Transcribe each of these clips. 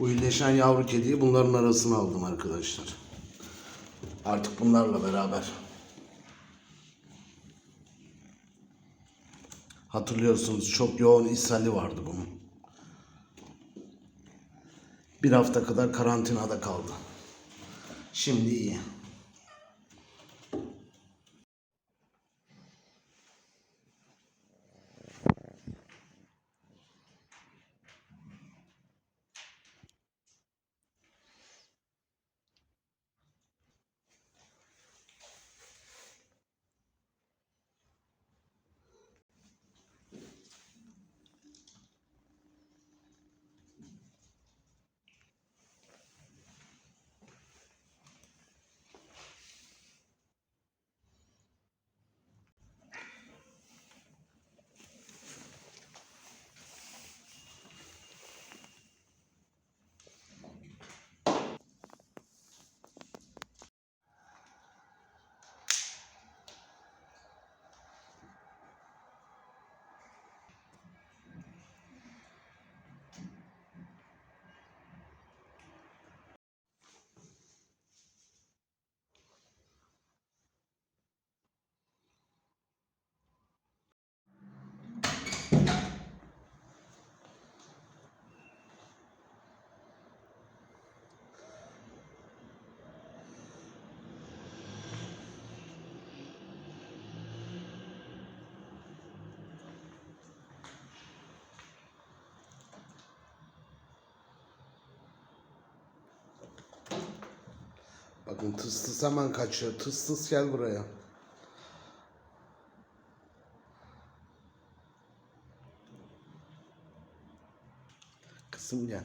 Bu iyileşen yavru kediyi bunların arasına aldım arkadaşlar. Artık bunlarla beraber. Hatırlıyorsunuz çok yoğun ishali vardı bunun. Bir hafta kadar karantinada kaldı. Şimdi iyi. Bakın tıs tıs hemen kaçıyor. Tıs tıs gel buraya. Kızım gel.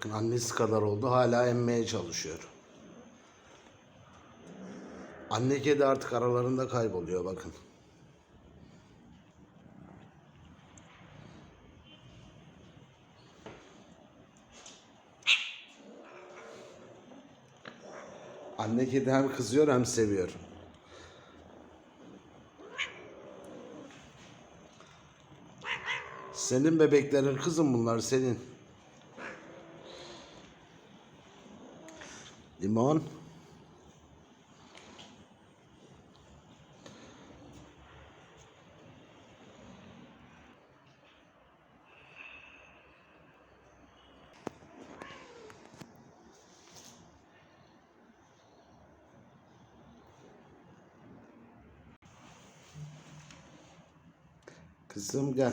Bakın annesi kadar oldu hala emmeye çalışıyor. Anne kedi artık aralarında kayboluyor bakın. Anne kedi hem kızıyor hem seviyor. Senin bebeklerin kızım bunlar senin. Limon. Kızım gel.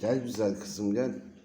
Gel güzel kızım gel.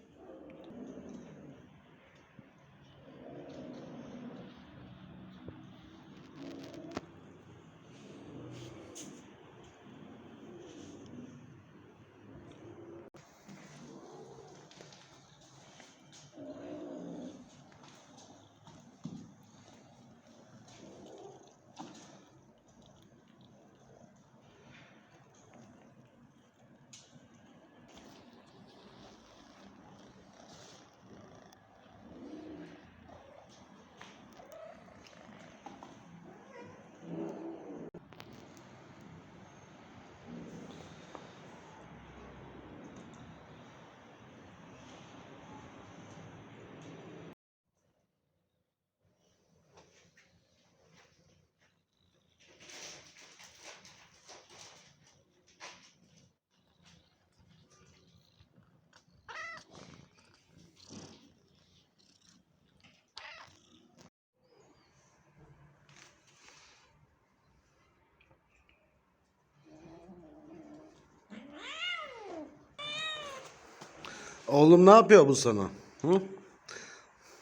Oğlum ne yapıyor bu sana? Hı?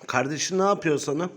Kardeşin ne yapıyor sana?